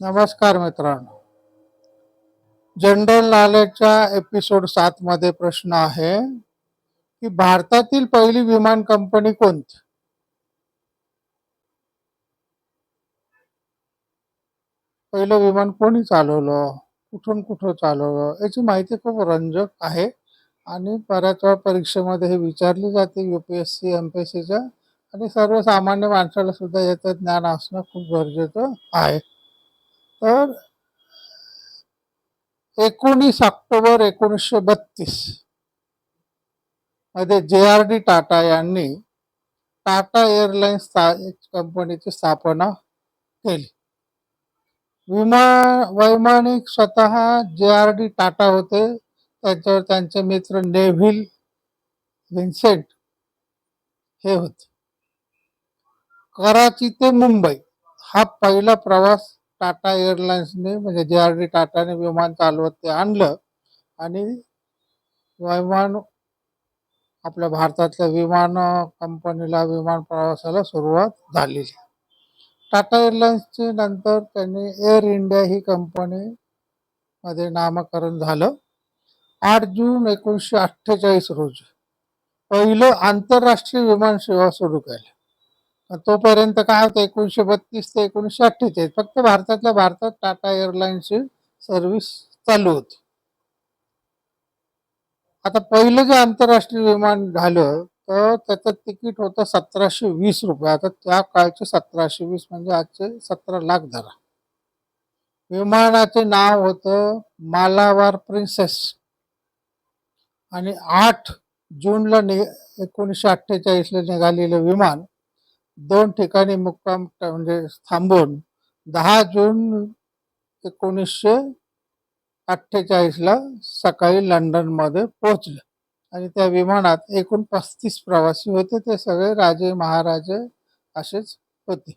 नमस्कार मित्रांनो. General नॉलेजच्या episode सात मध्ये प्रश्न आहे की भारतातील पहिली विमान कंपनी कोणती? पहिलं विमान कोणी चालवलं? कुठून कुठं चालवलं? याची माहिती खूप रंजक आहे आणि बऱ्याच वेळा परीक्षेमध्ये हे विचारली जाते युपीएससी एमपीएससीच्या आणि सर्वसामान्य माणसाला सुद्धा याचं ज्ञान असणं खूप गरजेचं आहे. तर एकोणीस ऑक्टोबर एकोणीसशे बत्तीसमध्ये जे आर डी टाटा यांनी टाटा एअरलाइन्स कंपनीची स्थापना केली. विमान वैमानिक स्वतः जे आर डी टाटा होते. त्याच्यावर त्यांचे मित्र नेव्हिल विन्सेंट हे होते. कराची ते मुंबई हा पहिला प्रवास टाटा एअरलाइन्सने म्हणजे जे आर डी टाटाने विमान चालवत ते आणलं. आणि विमान आपल्या भारतातल्या विमान कंपनीला विमान प्रवासाला सुरुवात झालेली. टाटा एअरलाइन्सचे नंतर त्यांनी एअर इंडिया ही कंपनी मध्ये नामकरण झालं. आठ जून एकोणीसशे अठ्ठेचाळीस रोजी पहिलं आंतरराष्ट्रीय विमान सेवा सुरू केली. तोपर्यंत काय होतं एकोणीसशे बत्तीस ते एकोणीसशे अठ्ठेचाळीस फक्त भारतातल्या भारतात टाटा एअरलाइन्सची सर्व्हिस चालू होती. आता पहिलं जे आंतरराष्ट्रीय विमान झालं तर त्याचं तिकीट होतं सतराशे वीस रुपये. आता त्या काळचे सतराशे वीस म्हणजे आजचे सतरा लाख धरा. विमानाचे नाव होतं मालावार प्रिन्सेस. आणि आठ जूनला नि एकोणीसशे अठ्ठेचाळीसला निघालेलं विमान दोन ठिकाणी मुक्काम म्हणजे थांबून दहा जून एकोणीसशे अठ्ठेचाळीसला सकाळी लंडनमध्ये पोहोचले. आणि त्या विमानात एकूण पस्तीस प्रवासी होते. ते सगळे राजे महाराजे असेच होते.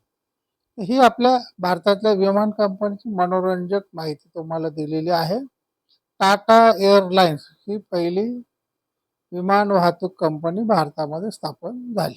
ही आपल्या भारतातल्या विमान कंपनीची मनोरंजक माहिती तुम्हाला दिलेली आहे. टाटा एअरलाइन्स ही पहिली विमान वाहतूक कंपनी भारतामध्ये स्थापन झाली.